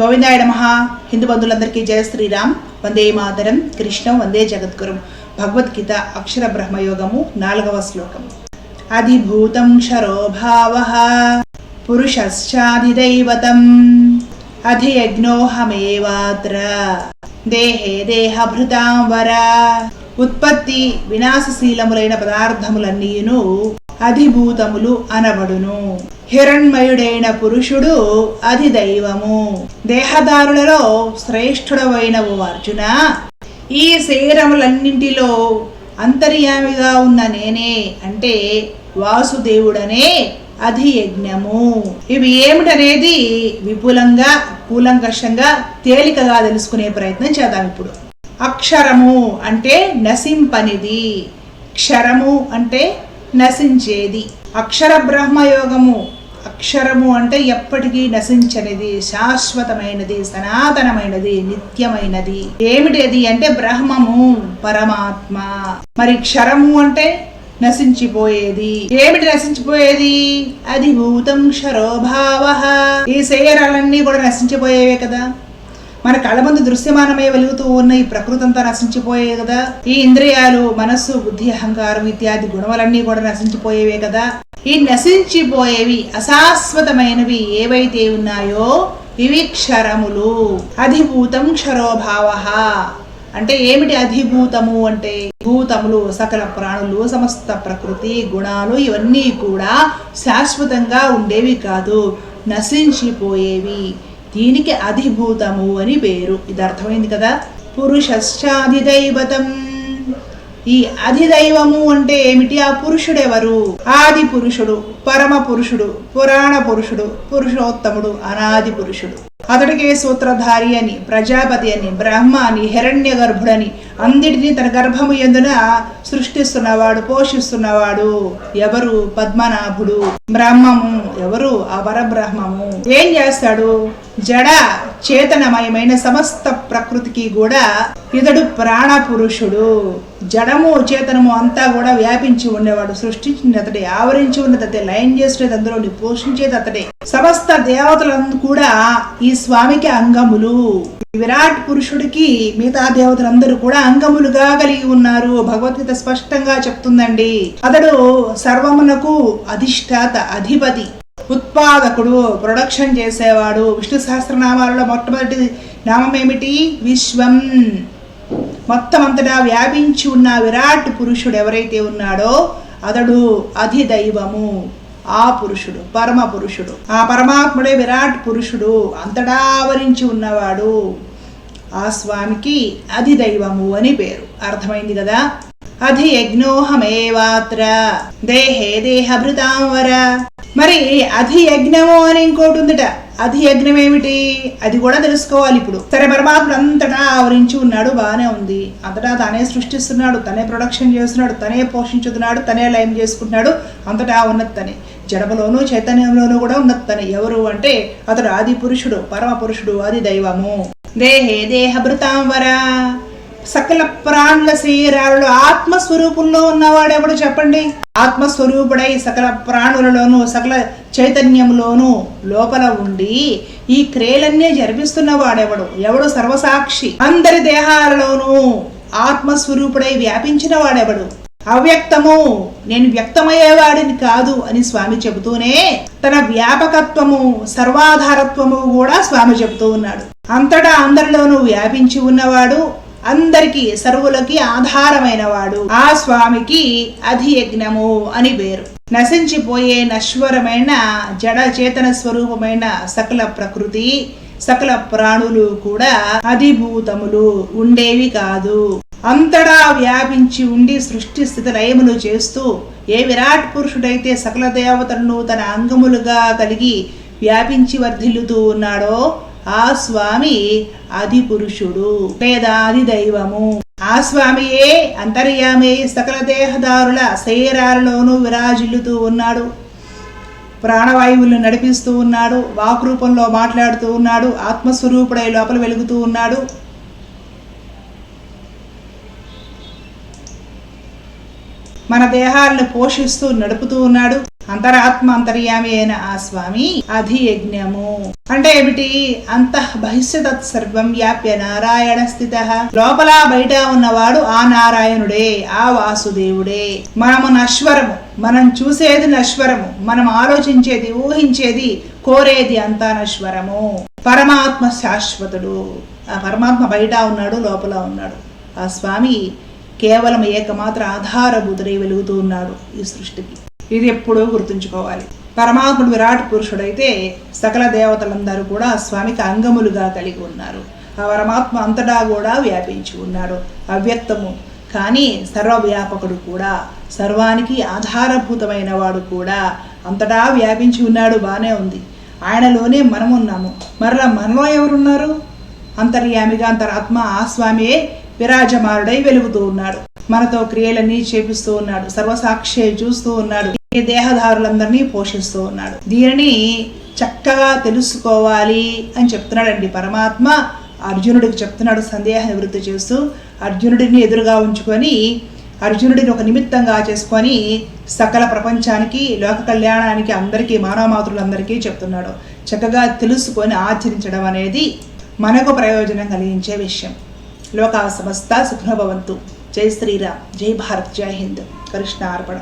గోవిందాయ నమ. హిందూ బంధువులందరికీ జయ శ్రీరామ్. వందే మాతరం. కృష్ణం వందే జగద్గురు. భగవద్గీత అక్షర బ్రహ్మయోగము నాలుగవ శ్లోకం. అధిభూతం క్షరోభావ పురుషశ్చాధిదైవతం. అధియజ్ఞోహమేవాత్ర. దేహే దేహభృతాం వర. ఉత్పత్తి వినాశశీలములైన పదార్థములన్నీను అధిభూతములు అనబడును. హిరణ్మయుడైన పురుషుడు అది దైవము. దేహదారులలో శ్రేష్ఠుడవైనవు అర్జున. ఈ శరీరములన్నింటిలో అంతర్యామిగా ఉన్న నేనే అంటే వాసుదేవుడనే అధియజ్ఞము. ఇవి ఏమిటనేది విపులంగా కూలంకషంగా తేలికగా తెలుసుకునే ప్రయత్నం చేద్దాం ఇప్పుడు. అక్షరము అంటే నశింపనిది. క్షరము అంటే నశించేది. అక్షర బ్రహ్మయోగము అక్షరము అంటే ఎప్పటికీ నశించనిది శాశ్వతమైనది సనాతనమైనది నిత్యమైనది. ఏమిటి అది అంటే బ్రహ్మము పరమాత్మ. మరి క్షరము అంటే నశించిపోయేది. ఏమిటి నశించిపోయేది? అది భూతం క్షరోభావ. ఈ శరీరాలన్నీ కూడా నశించిపోయేవే కదా. మన కళ్ళ ముందు దృశ్యమానమై వెలుగుతూ ఉన్న ఈ ప్రకృతి అంతా నశించిపోయే కదా. ఈ ఇంద్రియాలు మనస్సు బుద్ధి అహంకారం ఇత్యాది గుణములన్నీ కూడా నశించిపోయేవే కదా. ఈ నశించిపోయేవి అశాశ్వతమైనవి ఏవైతే ఉన్నాయో ఇవి క్షరములు అధిభూతం క్షరోభావ. అంటే ఏమిటి అధిభూతము అంటే? భూతములు సకల ప్రాణులు సమస్త ప్రకృతి గుణాలు ఇవన్నీ కూడా శాశ్వతంగా ఉండేవి కాదు నశించిపోయేవి. దీనికి అధిభూతము అని పేరు. ఇది అర్థమైంది కదా? పురుషశ్చాధిదైవతం. ఈ అధిదైవము అంటే ఏమిటి? ఆ పురుషుడెవరు? ఆది పురుషుడు పరమ పురుషుడు పురాణ పురుషుడు పురుషోత్తముడు అనాది పురుషుడు. అతడికే సూత్రధారి అని ప్రజాపతి అని బ్రహ్మ అని హిరణ్య గర్భుడని అందిటిని తన గర్భము ఎందున సృష్టిస్తున్నవాడు పోషిస్తున్నవాడు ఎవరు? పద్మనాభుడు బ్రహ్మము ఎవరు? ఆ పరబ్రహ్మము. ఏం చేస్తాడు? జడ చేతనమయమైన సమస్త ప్రకృతికి కూడా ఇతడు ప్రాణ పురుషుడు జడము చేతనము అంతా కూడా వ్యాపించి ఉండేవాడు సృష్టించింది అతడే ఆవరించి ఉన్నది అతడే లయం చేసినది అందులోని పోషించేది అతడే. సమస్త దేవతలందు కూడా ఈ స్వామికి అంగములు. విరాట్ పురుషుడికి మిగతా దేవతలందరూ కూడా అంగములుగా కలిగి ఉన్నారు. భగవద్గీత స్పష్టంగా చెప్తుందండి. అతడు సర్వమునకు అధిష్టాత అధిపతి. ఉత్పాదకుడు ప్రొడక్షన్ చేసేవాడు విష్ణు సహస్రనామాలలో మొట్టమొదటి నామం ఏమిటి? విశ్వం. మొత్తం అంతటా వ్యాపించి ఉన్న విరాట్ పురుషుడు ఎవరైతే ఉన్నాడో అతడు అధిదైవము. ఆ పురుషుడు పరమ పురుషుడు. ఆ పరమాత్ముడే విరాట్ పురుషుడు అంతటా ఆవరించి ఉన్నవాడు. ఆ స్వామికి అధిదైవము అని పేరు. అర్థమైంది కదా? అధియజ్ఞోహమేవాత్ర. దేహే దేహభృతాం వర మరి అధియజ్ఞము అని ఇంకోటి ఉందట అధి యజ్ఞం ఏమిటి అది కూడా తెలుసుకోవాలి ఇప్పుడు. సరే పరమాత్ముడు అంతటా ఆవరించి ఉన్నాడు బాగానే ఉంది. అంతటా తనే సృష్టిస్తున్నాడు తనే ప్రొడక్షన్ చేస్తున్నాడు తనే పోషించుతున్నాడు తనే లయం చేసుకుంటున్నాడు అంతటా ఉన్నది తనే. జడములోను చైతన్యంలోనూ కూడా ఉన్నది తనే. ఎవరు అంటే అతడు ఆది పురుషుడు పరమ పురుషుడు ఆది దైవము దేహే దేహభృతాం సకల ప్రాణుల శరీరాలలో ఆత్మస్వరూపంలో ఉన్నవాడెవడు చెప్పండి? ఆత్మస్వరూపుడై సకల ప్రాణులలోను సకల చైతన్యములోను లోపల ఉండి ఈ క్రియలన్నీ జరిపిస్తున్న వాడెవడు ఎవడు సర్వసాక్షి? అందరి దేహాలలోనూ ఆత్మస్వరూపుడై వ్యాపించిన వాడెవడు అవ్యక్తము. నేను వ్యక్తమయ్యేవాడిని కాదు అని స్వామి చెబుతూనే తన వ్యాపకత్వము సర్వాధారత్వము కూడా స్వామి చెబుతూ ఉన్నాడు. అంతటా అందరిలోనూ వ్యాపించి ఉన్నవాడు అందరికి సర్వులకి ఆధారమైన వాడు ఆ స్వామికి అధియజ్ఞము అని పేరు. నశించిపోయే నశ్వరమైన జడ చేతన స్వరూపమైన సకల ప్రకృతి సకల ప్రాణులు కూడా అధిభూతములు ఉండేవి కాదు. అంతటా వ్యాపించి ఉండి సృష్టి స్థితి లయములు చేస్తూ ఏ విరాట్ పురుషుడైతే సకల దేవతలను తన అంగములుగా కలిగి వ్యాపించి వర్ధిల్లుతూ ఉన్నాడో ఆ స్వామి ఆది పురుషుడు లేదా ఆది దైవము. ఆ స్వామియే అంతర్యామే సకల దేహదారుల శరీరాలలోనూ విరాజిల్లుతూ ఉన్నాడు. ప్రాణవాయువులను నడిపిస్తూ ఉన్నాడు వాక్ రూపంలో మాట్లాడుతూ ఉన్నాడు ఆత్మస్వరూపుడై లోపల వెలుగుతూ ఉన్నాడు. మన దేహాలను పోషిస్తూ నడుపుతూ ఉన్నాడు. అంతరాత్మ అంతర్యామి అయిన ఆ స్వామి అధియజ్ఞము. అంటే ఏమిటి? అంతః బహిష్యతత్ సర్వం వ్యాప్య నారాయణ స్థిత. లోపల బయట ఉన్నవాడు ఆ నారాయణుడే ఆ వాసుదేవుడే. మనము నశ్వరము మనం చూసేది నశ్వరము మనం ఆలోచించేది ఊహించేది కోరేది అంతా నశ్వరము. పరమాత్మ శాశ్వతుడు. ఆ పరమాత్మ బయట ఉన్నాడు లోపల ఉన్నాడు. ఆ స్వామి కేవలం ఏకమాత్ర ఆధారభూతుడై వెలుగుతూ ఉన్నాడు ఈ సృష్టికి. ఇది ఎప్పుడూ గుర్తుంచుకోవాలి. పరమాత్ముడు విరాట్ పురుషుడైతే సకల దేవతలందరూ కూడా స్వామికి అంగములుగా కలిగి ఉన్నారు. ఆ పరమాత్మ అంతటా కూడా వ్యాపించి ఉన్నాడు. అవ్యక్తము. కానీ సర్వవ్యాపకుడు కూడా సర్వానికి ఆధారభూతమైన వాడు కూడా అంతటా వ్యాపించి ఉన్నాడు బాగానే ఉంది. ఆయనలోనే మనం ఉన్నాము మరలా మనలో ఎవరున్నారు? అంతర్యామిగా అంతరాత్మ ఆ స్వామియే విరాజమానుడై వెలుగుతూ ఉన్నాడు. మనతో క్రియలన్నీ చేపిస్తూ ఉన్నాడు. సర్వసాక్షి చూస్తూ ఉన్నాడు. ఈ దేహదారులందరినీ పోషిస్తూ ఉన్నాడు. దీనిని చక్కగా తెలుసుకోవాలి అని చెప్తున్నాడండి పరమాత్మ. అర్జునుడికి చెప్తున్నాడు సందేహ నివృత్తి చేస్తూ అర్జునుడిని ఎదురుగా ఉంచుకొని అర్జునుడిని ఒక నిమిత్తంగా చేసుకొని సకల ప్రపంచానికి లోక కళ్యాణానికి అందరికీ మానవమాతృలందరికీ చెప్తున్నాడు. చక్కగా తెలుసుకొని ఆచరించడం అనేది మనకు ప్రయోజనం కలిగించే విషయం. లోకా సమస్త సుఖభవంతు जय श्रीराम जय भारत जय हिंद. कृष्णार्पण